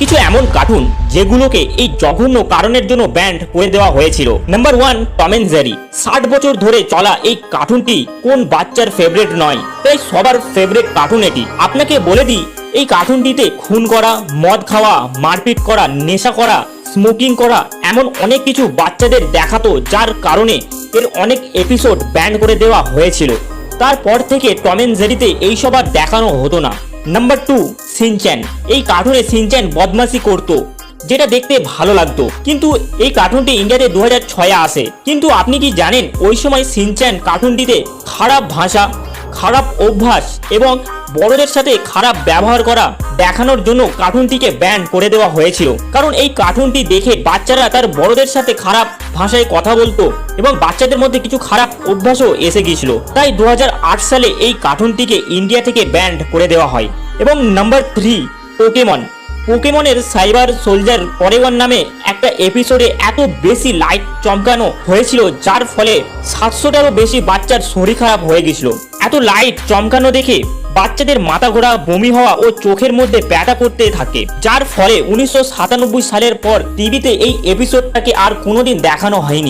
কিছু এমন কার্টুন যেগুলোকে এই জঘন্য কারণের জন্য ব্যান্ড করে দেওয়া হয়েছিল। Number one Tom and Jerry ষাট বছর ধরে চলা এই কার্টুনটি কোন বাচ্চার ফেভারিট নয়? তাই সবার ফেভারিট কার্টুন এটি। আপনাকে বলে দিই, এই কার্টুনটিতে খুন করা, মদ খাওয়া, মারপিট করা, নেশা করা স্মোকিং করা, এমন অনেক কিছু বাচ্চাদের দেখাতো যার কারণে এর অনেক এপিসোড ব্যান করে দেওয়া হয়েছিল। তারপর থেকে টম এন্ড জেরিতে এইসব আর দেখানো হতো না। Number two Shinchan. এই কার্টুনে সিনচ্যান বদমাসি করতো, যেটা দেখতে ভালো লাগতো। কিন্তু এই কার্টুনটি ইন্ডিয়াতে দু হাজার ছয়ে আসে। কিন্তু আপনি কি জানেন, ওই সময় সিনচ্যান কার্টুনটিতে খারাপ ভাষা, খারাপ অভ্যাস এবং বড়দের সাথে খারাপ ব্যবহার করা দেখানোর জন্য কার্টুনটিকে ব্যান করে দেওয়া হয়েছিল। কারণ এই কার্টুনটি দেখে বাচ্চারা তার বড়দের সাথে খারাপ ভাষায় কথা বলতো এবং বাচ্চাদের মধ্যে কিছু খারাপ অভ্যাসও এসে গিয়েছিল। তাই দু হাজার আট সালে এই কার্টুনটিকে ইন্ডিয়া থেকে ব্যান্ড করে দেওয়া হয়। এবং নাম্বার থ্রি পোকেমন পোকেমনের সাইবার সোলজার পরেগন নামে একটা এপিসোডে এত বেশি লাইট চমকানো হয়েছিল, যার ফলে সাতশোটারও বেশি বাচ্চার শরীর খারাপ হয়ে গেছিল। এত লাইট চমকানো দেখে বাচ্চাদের মাথা ঘোরা, বমি হওয়া ও চোখের মধ্যে ব্যথা করতে থাকে। যার ফলে উনিশশো সাতানব্বই সালের পর টিভিতে এই এপিসোডটাকে আর কোনোদিন দেখানো হয়নি।